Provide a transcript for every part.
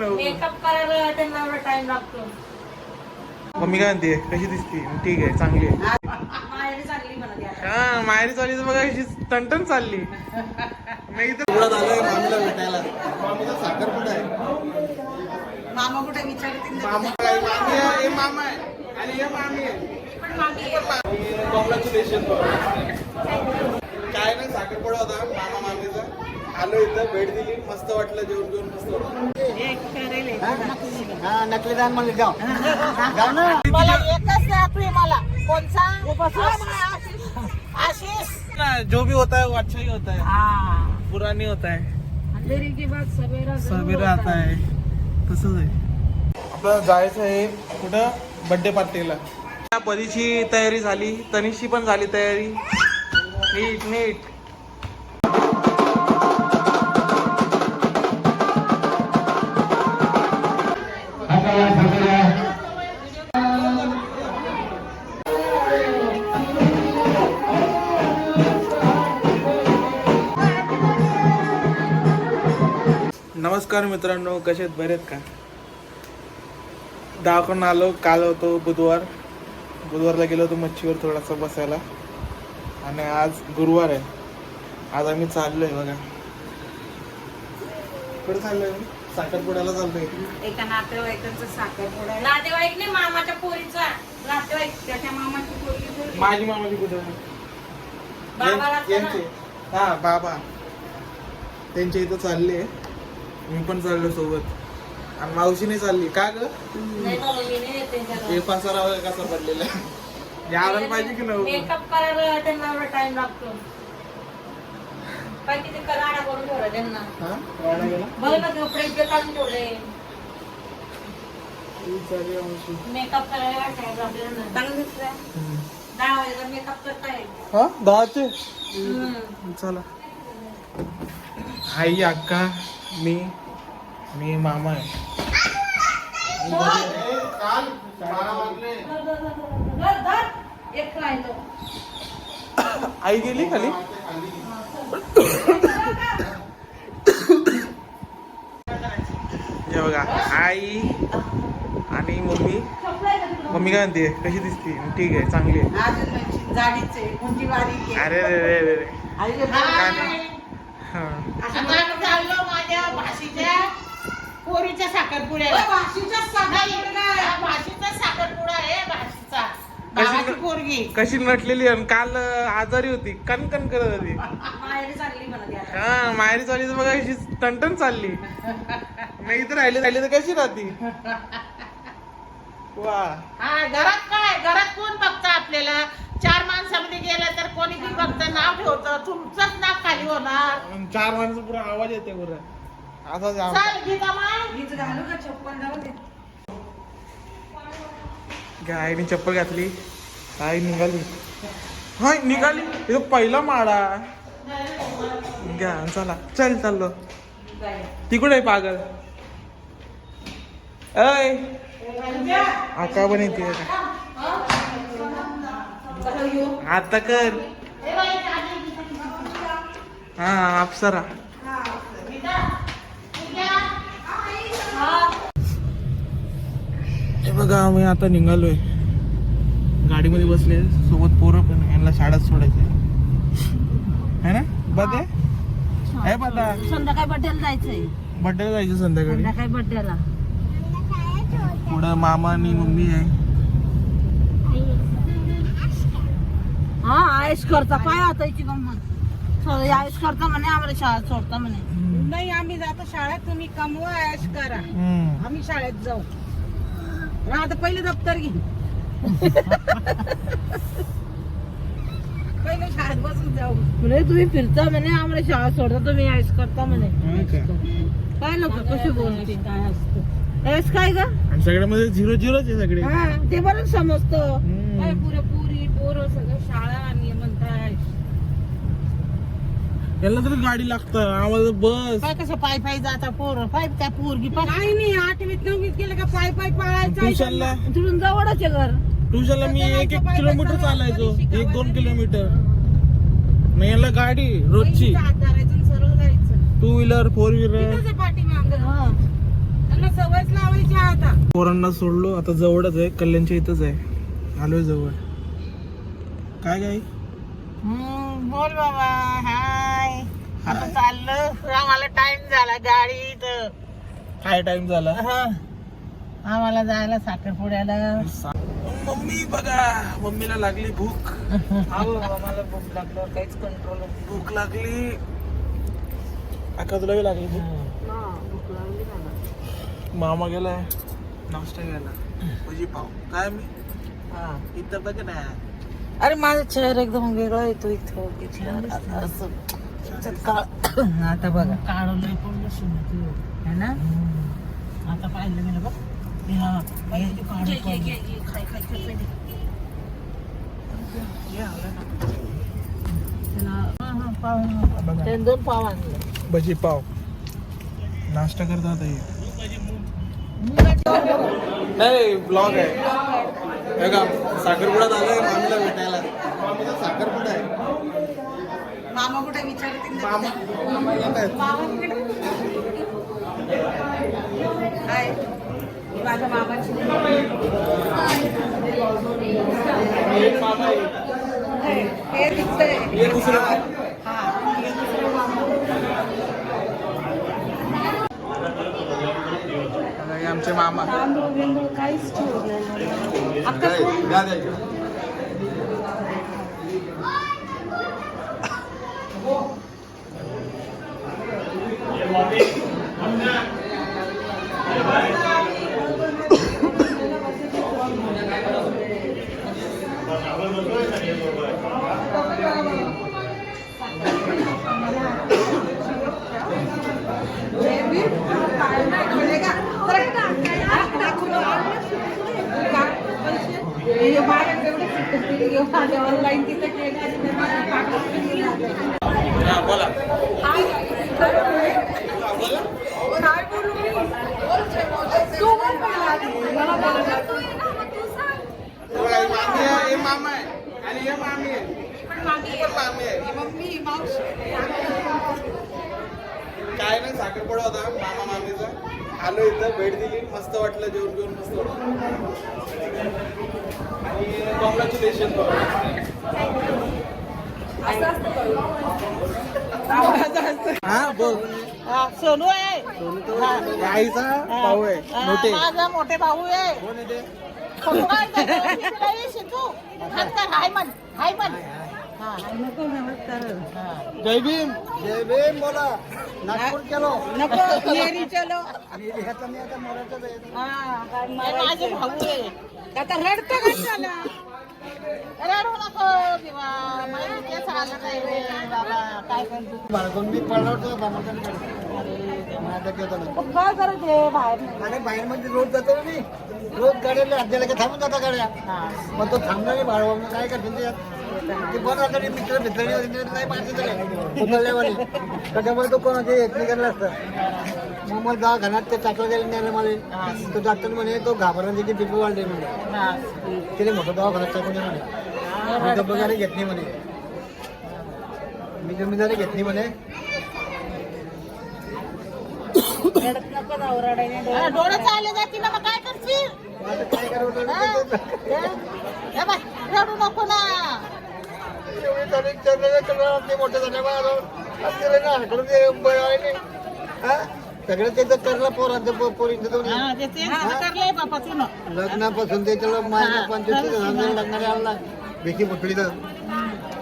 Makeup करायला त्यांना एवढा टाइम लागतो. मम्मी काय म्हणते? कशी दिसती? ठीक आहे चांगली आहे. माहेरी म्हणा हा माहेरी चालली तर बघा कशी टणटण चालली. नाही तर आलोय मामीला भेटायला. मामीचा साखरपुडा आहे? मामा कुठे विचारतील मामा काय मामी आहे, हे मामा आहे. आणि हे मामी आहे. कॉंग्रॅच्युलेशन काय नाही साखरपुडा होता मामा मामीचा. आलो इथं भेट दिली. मस्त वाटलं जेवण जेवण मस्त वाटलं. हा नकलीदान मग गाव गाव ना. मला एकच दाखवी मला. कोणचा? आशिष. जो भी होता है वो अच्छा ही. होता है हा बुरा नहीं होता है अंधेरी की बात सवेरा सवेरा आता आहे. तसंच आहे. आपल्याला जायचं आहे कुठं? बर्थडे पार्टीला परीची तयारी झाली. तनिषची पण झाली तयारी. नीट नीट. नमस्कार मित्रांनो कसे आहेत? बरे आहेत का? दवाखाना आलो काल होतो बुधवार. बुधवारला गेलो होतो मच्छीवर थोडासा बसायला. आणि आज गुरुवार आहे. आज आम्ही चाललोय बघा. कुठे चाललोय साखरपुड्याला चाललोय. एका नातेवाईकांचा साखरपुडा. आहे. नातेवाईक नाही मामाच्या पोरीचा. नातेवाईक त्याच्या मामाची पोरगी माझी मामाची कुठे यांचे. हा बाबा. त्यांच्या इथं चालले. मी पण चाललो सोबत. आणि मावशीने चालली. का ग? नाही नाही हे पसारा वगैरे कसा पडलेला यायला पाहिजे की नव्हतं मेकअप करायला त्यांना एवढा टाइम लागतो. काय किती कराडा करून ठेवला त्यांना. हा? वाडा गेला बघ ना कपडे इथे काढून ठेवले ही चालली आहे मावशी. मेकअप करायला वाटायचं आपल्याला चांगलं दिसतंय. दहा वाजेचा मेकअप करताय हा? दहाचे. चला. आई अक्का. मी मी मामा आहे. आई गेली खाली? हे बघा आई आणि मम्मी. मम्मी काय म्हणते? कशी दिसती? ठीक आहे चांगली आहे. अरे रे रे रे रे. हा. आम्ही चाललो माझ्या भाषीच्या पोरीच्या साखरपुड्याला. भाषीचा साखरपुडा भाषीचा साखरपुडा आहे भाषीचा. पोरगी. कशी नटलेली आणि काल आजारी होती कणकण करत होती. माहेरी म्हणा हा माहेरी चालली तर बघा कशी टणटण चालली. नाही इथं राहिली राहिली तर कशी राहती? वा. हा घरात काय? घरात कोण बघतं आपल्याला? चार माणसामध्ये गेलं तर कोणी बी बघतं नाव ठेवतं. तुमचंच नाव खाली होणार. चार माणसं पुरा आवाज येते पुरा असाच आवाज. चाल गीता माय गीत घालू का चप्पल? जाऊ दे. घ्या, आईने चप्पल घातली. आई निघाली. हा निघाली. हे तो पहिला माडा घ्या चला. चल चाललो. ती कुठे आहे पागल अय आका पण येते. आता कर. हा अप्सरा हे बघा आम्ही आता निघालोय. गाडीमध्ये बसले सोबत पोरं पण यांना शाळेत सोडायचे है ना? बदे? आहे बदा. संध्याकाळी बड्डेला जायचंय. बड्डेला जायचं संध्याकाळी. संध्याकाळी बड्डेला. पुढं मामा आणि मम्मी आहे. हा आयुष करता. काय आता याची गंमत करता म्हणे आम्हाला शाळा सोडता म्हणे. नाही आम्ही जातो शाळेत तुम्ही कमवा ऐश करा. आम्ही शाळेत जाऊ. आता पहिले दप्तर घे. पहिले शाळेत बसून जाऊ. म्हणे तुम्ही फिरता म्हणे आम्हाला शाळा सोडता तुम्ही आयुष करता म्हणे? काय लोक कशी बोलते काय असतं? काय ग? सगळ्यामध्ये झिरो झिरोच आहे सगळे. हा ते बरं समजतं. सगळं शाळा आणि म्हणताय यांना तर गाडी लागतं आम्हाला बस. काय कसं पाय पाय जाता पोर पाय काय पोरगी पाय. नाही नाही आठवीत नववीत गेलं का पाय पाय पळायचं ट्युशनला? तिथून जवळच आहे घर. ट्युशनला मी एक एक किलोमीटर चालायचो एक दोन किलोमीटर. मग यांना गाडी रोजची. हात धरायचं आणि सरळ जायचं. टू व्हीलर फोर व्हीलर तिथंच पाठीमागं. त्यांना सवयच लावायची आहे आता. पोरांना सोडलो आता जवळच आहे कल्याणच्या इथंच आहे. आलोय जवळ. काय काय हम्म, बोल बाबा हाय. आता चाललं. आम्हाला टाइम झाला गाडीत काय टाइम झाला? हा. आम्हाला जायला साखरपुड्याला. मम्मी बघा. मम्मीला लागली भूक. आम्हाला भूक लागलं काहीच कंट्रोल भूक लागली. अक्का तुला बी लागली भूक मामा गेलाय. नाश्ता घ्यायला. भजी पाव. काय मी? इथं बघ ना. अरे माझा चेहरा एकदम वेगळा येतो इथं. इथलं असं काळ आता बघा. काढलंय पण है ना? आता पाहिलं गेलं बघ. हे दोन पाव आणले. भजी पाव. नाश्ता करतात हे नाही ब्लॉग आहे. हे का साखरपुड्यात आलोय मामीला भेटायला? मामीचा साखरपुडा आहे. मामा कुठे विचारतील? मामा मामा येत आहेत. माझ्या मामाची मामा आहे. हे दिसतंय हे दुसरं आमचे मामा. हा बोला मामी आहे हे मामा आहे काय नाही साखरपुडा होता मामा मामीचा आलो इथं भेट दिली मस्त वाटलं जेवण जेवण मस्त वाटलं आणि कॉंग्रॅच्युलेशन हा बोल हा, सोनू आहे आईचा भाऊ आहे हा, मोठे माझा मोठे भाऊ आहे कोण. हात कर, हाय म्हण हाय म्हण हा. हा. जय भीम. जय भीम बोला. नागपूर केलो. नको येरी चलो आणि ह्याचा मी आता मोराचा आहे. हा, माझे भाऊ आहे. आता रडतो कशाला रडू नको किंवा मला तेच आलं नाही रे बाबा काय करतो बाळगून मी पडला काय करत आहे बाहेर नाही. आणि बाहेर मध्ये रोज जातो ना मी. रोज गाड्याला आपल्याला काय थांबून जाता गाड्या. मग तो थांबला नाही बाळवा मग काय करतो मित्र नाही त्याच्यामुळे तो कोणाचे येत नाही करला असतं. मग मग जा घरात ते टाकलं गेलं नाही मला. तो डॉक्टर म्हणे तो घाबरला त्याची पिपी वाढली म्हणे. तिने मोठं दवाखान्यात टाकून दे म्हणे. मी जबाबदारी घेत नाही म्हणे. मी घेत नाही म्हणे. डोळे चालले जातील ना मग काय करशील? रडू नको ना. एवढी तारीख मोठे झाले ते बरं. हा? सगळं त्याचं करलं पोरांचं दोन्ही. लग्नापासून ते त्याला माझ्या पंचवीस लग्नाला आणला. भीती फुटलीचं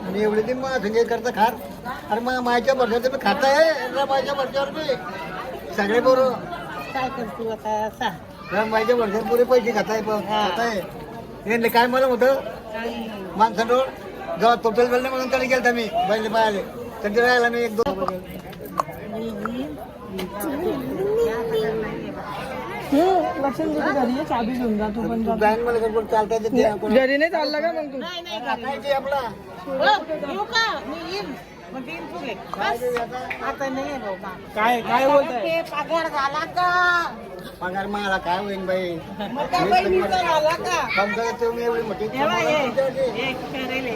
आणि एवढी ती मग संगे करता खार. अरे मग मायच्या भरच्यावर मी खाता आहे. मायच्या भरच्यावर मी. सगळे पोरं. काय करतो आता? भरच्यावर पुरे पैसे खाताय खाताय. काय मला होतं? माणसांवर जेव्हा टोटल वेळ म्हणून त्याला गेलता मी. बैल पायाले त्यांच्या राहायला मी एक दोन बँकमध्ये गडबड चालता येते ते? आपण- घरी नाही चालला का मग तू? नाही नाही काय ते आपला? हो, येऊ का? मी येईन. मग येईन तुले. बस. आता नाही आहे भाऊ का. काय काय बोलताय? पगार झाला का? पगार मला काय होईन बाई? करत तुम्ही एवढी मोठी. हे करेल.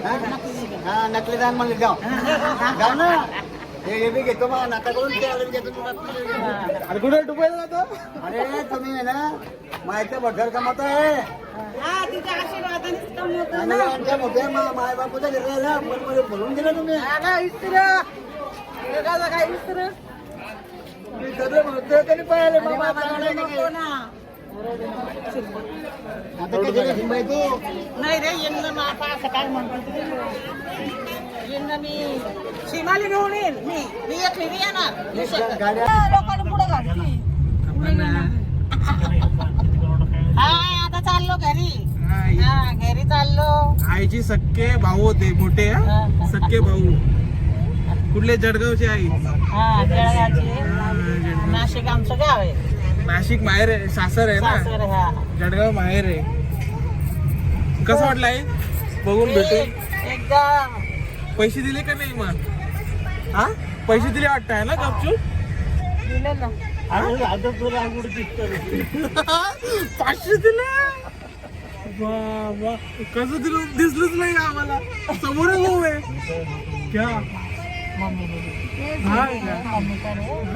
नकली दान म्हणले जाऊ. जाऊ ना. हे मी घेतो मग नाकाकडून ते आलं मी घेतो. अरे कुठे डुबायला जातो? अरे तुम्ही आहे ना माहिती भटर कमवत आहे हा आमच्या मोठ्या माय पण मध्ये बोलून दिलं तुम्ही. काय विसर मी सगळं म्हणतोय तरी पाहिलं बाबा चांगलं आहे नको ना. ना. आता कशाला शिंबाय तू नाही रे यांना मापा असं काय म्हणतो यांना मी सीमाली घेऊन येईल मी मी एकली मी येणार लोकांना पुढे घालती हा आता चाललो घरी. हा घरी चाललो. आईची सक्के भाऊ होते मोठे हा? सक्के भाऊ. कुठले जळगावचे आई? हा जळगावची. हा. नाशिक आमचं गाव आहे. नाशिक माहेर आहे सासर आहे ना? सासर हा. जळगाव माहेर आहे. कसं वाटलं आई? बघून एकदम पैसे दिले का नाही मग? हा? पैसे दिले वाटतं आहे ना गपचूप? दिलं ना आता तुला अंगुड पाचशे दिले? वा वा. कसं दिलं? दिसलंच नाही आम्हाला. समोरच उभे क्या? मम्मी हा? मम्मी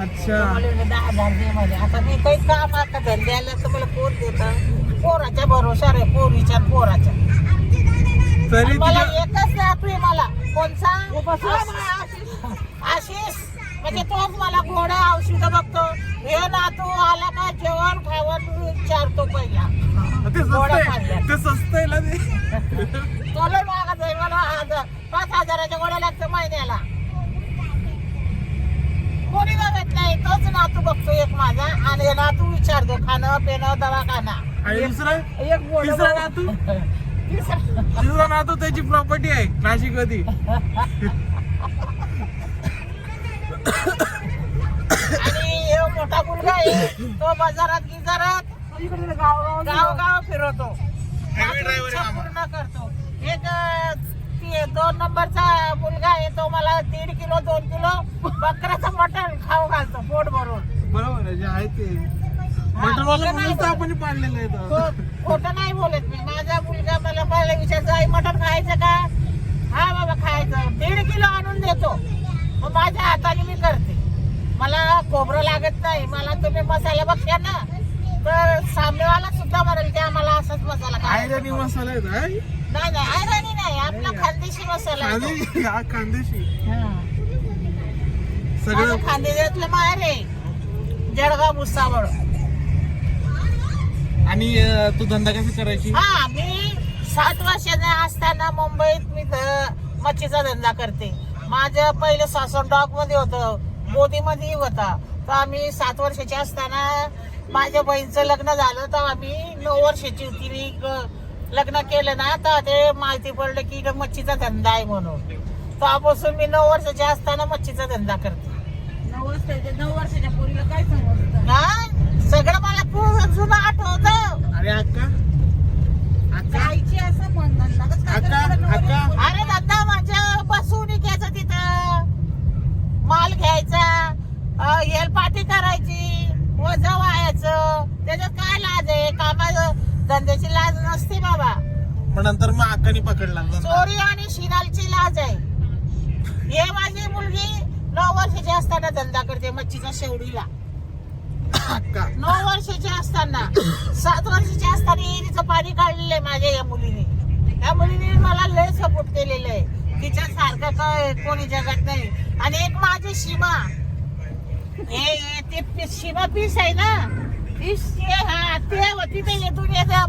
अच्छा. दहा हजार दे मध्ये आता मी काही काम आता धंदे आलं तर मला कोण देत. पोराच्या भरोशावर आहे पोरीच्या पोराच्या. तरी मला एकच आहे मला. कोणचा? आशिष. म्हणजे तोच मला गोड औषध बघतो. हे नातू आला का जेवण खावण विचारतो पहिला. ते स्वस्त आहे. ते ना ते. मला पाच हजाराच्या गोळ्या लागतं महिन्याला. बघत नाही तोच नातू बघतो एक माझा. आणि नातू विचारतो खाणं पिणं दवाखाना आणि दुसरा? एक तिसरा नातू? तिसरा नातू. त्याची प्रॉपर्टी आहे नाशिकमध्ये आणि हे मोठा मुलगा आहे तो बाजारात गिजारात गाव गाव फिरवतो. पूर्ण करतो. एक ती- दोन नंबरचा मुलगा आहे तो मला दीड किलो दोन किलो बकऱ्याचं मटण खाऊ घालतो पोट भरून. बरोबर आहे जे आहे ते. मटनवाला म्हणूनच तर आपण पाडलेलं आहे तो तर. खोटं नाही बोलत मी. माझा मुलगा मला पहिला विचारतो आई मटण खायचं का? हा बाबा खायचं. दीड किलो आणून देतो. मग माझ्या हाताने मी करते. मला खोबरं लागत नाही. मला तुम्ही मसाला बघता ना. तर सामनेवाला सुद्धा म्हणेल की आम्हाला असाच मसाला खायचा मसाला आहे? नाही नाही आयरणी नाही आपला खानदेशी मसाला आहे तो. कांदे हा कांदेशी हा. सगळं माझं खानदेशातलं माहेर आहे. जळगाव भुसावळ. आणि अं, तू धंदा कशी करायची? हा मी सात वर्षाचा असताना मुंबईत मी ध- मच्छीचा धंदा करते. माझं पहिलं सासण डॉगमध्ये होतं मोदी मध्ये होता. तर आम्ही सात वर्षाचे असताना माझ्या बहिणीचं लग्न झालं तर आम्ही नऊ वर्षाची होती. मी ग- लग्न केलं ना तर ते माहिती पडलं की इकडं मच्छीचा धंदा आहे म्हणून. तेव्हापासून मी नऊ वर्षाचे असताना मच्छीचा धंदा करते. नऊ वर्षाच्या नऊ वर्षाच्या पोरीला काय समजतं? हा? सगळं मला पूर्ण जुनं आठवतं. अरे अक्का. असं ना? अरे दादा माझ्या बसून घ्यायचं तिथं. माल घ्यायचा हेलपाटी करायची. वज व्हायचं. त्याच्यात काय लाज आहे? कामा धंद्याची लाज नसते बाबा. पण नंतर मग अक्कानी पकडला. चोरी आणि शिनालची लाज आहे. हे माझी मुलगी नऊ वर्षाची असताना धंदा करते मच्छीचा शेवडीला. अक्का नऊ वर्षाची असताना सात वर्षाची असताना एरीचं पाणी काढलेलं आहे माझ्या या मुलीने. या मुलीने मला लय सपोर्ट केलेलं आहे. तिच्या सारखं काय कोणी जगात नाही. आणि एक माझी सीमा हे हे ते सीमा पीस आहे ना? पीस? ते हा ते होती ते येथून येते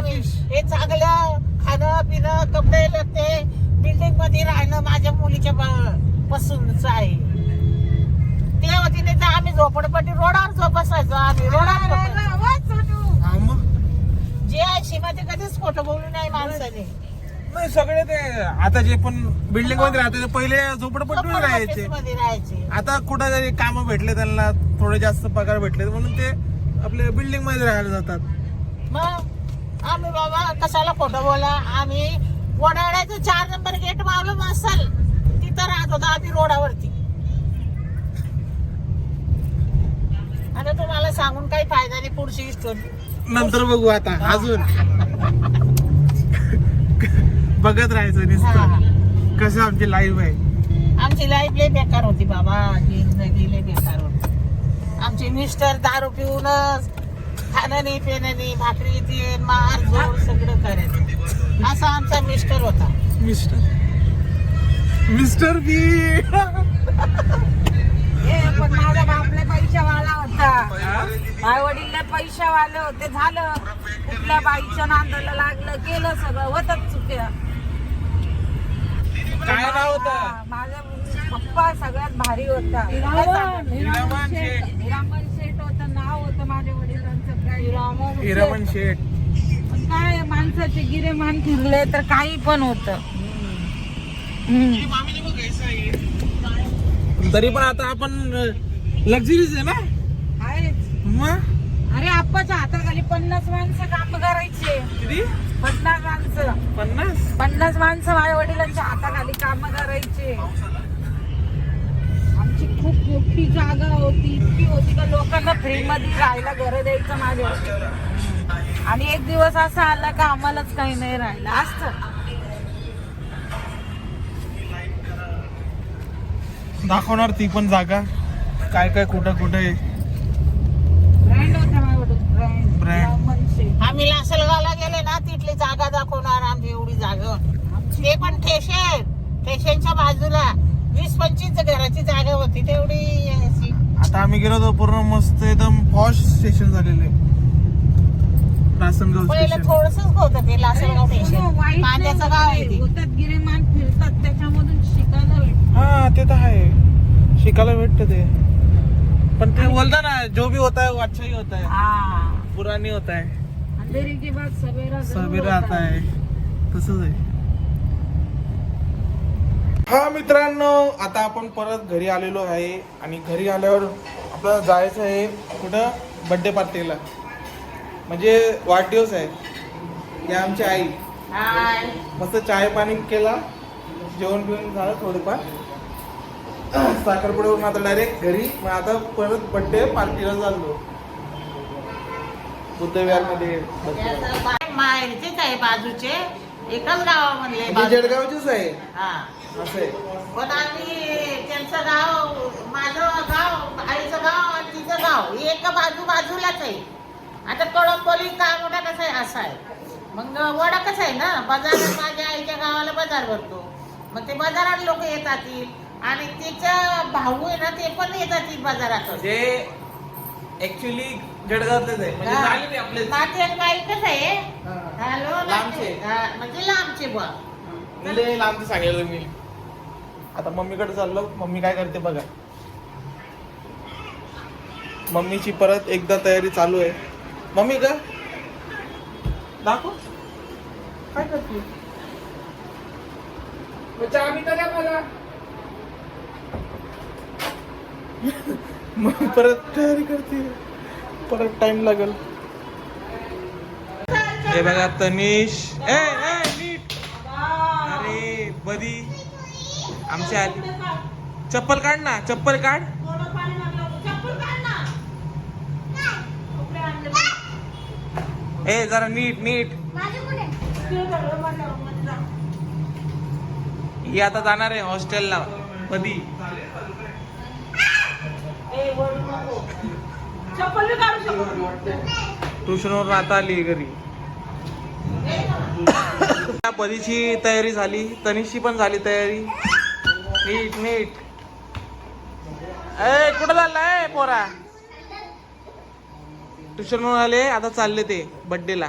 पीस. हे चांगलं खाणं पिणं कपडे लत्ते बिल्डिंगमध्ये राहणं माझ्या मुलीच्या प- पसंतच आहे. ते होती तर आम्ही झोपडपट्टी रोडावर झोप बसायचो आम्ही रोडावर. हा जे आहे सीमाचे कधीच खोटं बोलू नाही माणसाने. नाही सगळे ते आता जे पण बिल्डिंगमध्ये राहते ते पहिले झोपडपट्टी राहायचे. मध्ये राहायचे. आता कुठं जरी काम भेटले त्यांना थोडे जास्त पगार भेटले म्हणून ते आपल्या बिल्डिंगमध्ये राहायला जातात. मग आम्ही बाबा कशाला खोटं बोला? आम्ही वडाळ्याचं चार नंबर गेट मारलं असेल तिथं राहत होतो आम्ही रोडावरती. आता तुम्हाला सांगून काही फायदा नाही पुढची स्टोरी नंतर बघू आता अजून. बघत राहायचं नुसतं. कसं आमची लाईफ आहे? आमची लाईफ लय बेकार होती बाबा. जिंदगी लय बेकार होती. आमचे मिस्टर दारू पिऊनच खाणं नाही पिणं नाही भाकरी ते मार जोड सगळं करायचं. असा आमचा मिस्टर होता. मिस्टर मिस्टर बी ए, पण माझा बापले पैशावाला होता आई वडील पैशावाले होते झालं. कुठल्या बाईच्या नांदाला लागलं केलं सगळं होतच चुक्या काय नाव होतं? माझा पप्पा सगळ्यात भारी होता. हिरामन शेठ. हिरामन शेठ. होतं नाव होतं माझ्या वडिलांचं काय? हिरामन हिरामन शेठ. पण काय माणसाचे गिरेमान फिरले तर काही पण होत. तरी पण आता आपण लक्झरीज आहे ना? मग अरे आप्पाच्या हाताखाली पन्नास माणसं काम करायचे. किती? पन्नास माणसं. पन्नास? पन्नास माणसं माझ्या वडिलांच्या हाताखाली काम करायचे. आमची खूप मोठी जागा होती इतकी होती का लोकांना फ्री मध्ये राहायला घर द्यायचं माझ्या आणि एक दिवस असा आला का आम्हालाच काही नाही राहिलं. असत. दाखवणार ती पण जागा. काय काय कुठं कुठं आहे ब्रँड होता माझ्या वडील ब्रँड Brand. लासलगावला गेले ना तिथली जागा दाखवणार आमची एवढी जागा. ते पण ठेशेन ठेशेनच्या बाजूला. वीस पंचवीस घराची जागा होती तेवढी अशी. आता आम्ही गेलो होतो पूर्ण मस्त एकदम पॉश स्टेशन झालेले. रासनगाव पहिलं स्टेशन थोडस होतं ते लासलगाव ठेशेन वाईट कांद्याचं गाव आहे ते. होतात गिरेमान फिरतात. त्याच्यामधून शिकायला भेटतं. हा ते तर आहे. शिकायला भेटत ते. पण ते बोलता ना जो भी होता है वो अच्छा ही होता है हा. बुरा नहीं होता है अंधेरी के बाद सवेरा सवेरा आता आहे तसंच आहे। हा मित्रांनो आता आपण परत घरी आलेलो आहे आणि घरी आल्यावर आपल्याला जायचं आहे कुठं? बर्थडे पार्टीला म्हणजे वाढदिवस आहे. हे आमची आई. हाय. मस्त चाय पाणी केला. जेवण बिवण झालं थोडंफार. साखरपुड्यावरून आता डायरेक्ट घरी. मग आता परत बर्थडे पार्टीला चाललो. बुद्धविहारमध्ये माहेरचेच आहे बाजूचे. एकाच गावामधले बाजू- जळगावचीच आहे? हा. असं. आहे पण आम्ही त्यांचं गाव माझं गाव आईचं गाव आणि तिचं गाव एका बाजू बाजूलाच आहे. आता कळंबोली मोठा कसा आहे असा आहे. मग वडा कसा आहे ना? बाजारात माझ्या आईच्या गावाला बाजार भरतो. मग ते बाजारात लोक येतात. आणि तिच्या भाऊ आहे ना ते पण येतात बाजारात जे ऍक्च्युली जळगावातलेच आहे म्हणजे आपले. नातेवाईकच आहे. हा. हॅलो लांबचे. हा, म्हणजे लांबचे बा लय लांबचं सांगितलं मी आता मम्मीकडे चाललो. मम्मी काय करते बघा. मम्मीची परत एकदा तयारी चालू आहे. मम्मी का दाखव. काय करते? मग परत तयारी करते. परत टाइम लागेल. हे बघा तनिष. ए ए नीट. अरे बदी आमची आली. चप्पल काढ ना चप्पल काढ. ए जरा नीट नीट. ही आता जाणार आहे हॉस्टेलला कधी ट्युशनवरून आता आली घरी. त्या पदीची तयारी झाली. तनिषची पण झाली तयारी. नीट नीट. ए कुठं चाललाय पोरा? ट्युशनवरून आले आता चालले ते बड्डेला